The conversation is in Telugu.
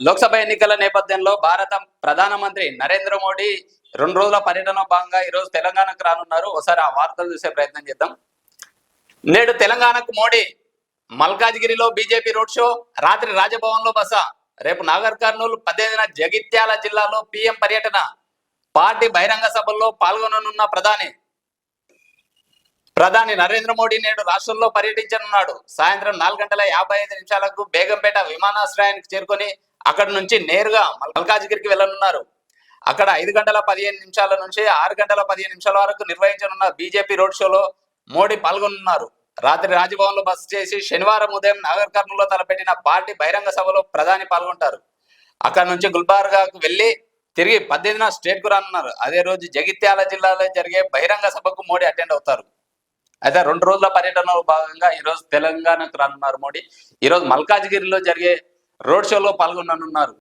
లోక్సభ ఎన్నికల నేపథ్యంలో భారత ప్రధానమంత్రి నరేంద్ర మోడీ రెండు రోజుల పర్యటన భాగంగా ఈరోజు తెలంగాణకు రానున్నారు. ఒకసారి ఆ వార్తలు చూసే ప్రయత్నం చేద్దాం. నేడు తెలంగాణకు మోడీ మల్కాజ్గిరిలో బీజేపీ రోడ్ షో రాత్రి రాజభవన్లో బస రేపు నాగర్ కర్నూలు పద్దెనిమిదిన జగిత్యాల జిల్లాలో పీఎం పర్యటన పార్టీ బహిరంగ సభల్లో పాల్గొననున్న ప్రధాని. ప్రధాని నరేంద్ర మోడీ నేడు రాష్ట్రంలో పర్యటించనున్నాడు. సాయంత్రం నాలుగు గంటల యాభై ఐదు నిమిషాలకు బేగంపేట విమానాశ్రయానికి చేరుకొని అక్కడి నుంచి నేరుగా మల్కాజ్గిరికి వెళ్ళనున్నారు. అక్కడ ఐదు గంటల పదిహేను నిమిషాల నుంచి ఆరు గంటల పదిహేను నిమిషాల వరకు నిర్వహించనున్న బీజేపీ రోడ్ షోలో మోడీ పాల్గొనున్నారు. రాత్రి రాజ్భవన్లో బస చేసి శనివారం ఉదయం నాగర్ కర్నూలులో తలపెట్టిన పార్టీ బహిరంగ సభలో ప్రధాని పాల్గొంటారు. అక్కడ నుంచి గుల్బార్గాకు వెళ్ళి తిరిగి పద్దెనిమిదిన స్టేట్కు రానున్నారు. అదే రోజు జగిత్యాల జిల్లాలో జరిగే బహిరంగ సభకు మోడీ అటెండ్ అవుతారు. అయితే రెండు రోజుల పర్యటనలో భాగంగా ఈ రోజు తెలంగాణకు రానున్నారు మోడీ. ఈ రోజు మల్కాజ్గిరిలో జరిగే రోడ్ షోలో పాల్గొననున్నారు.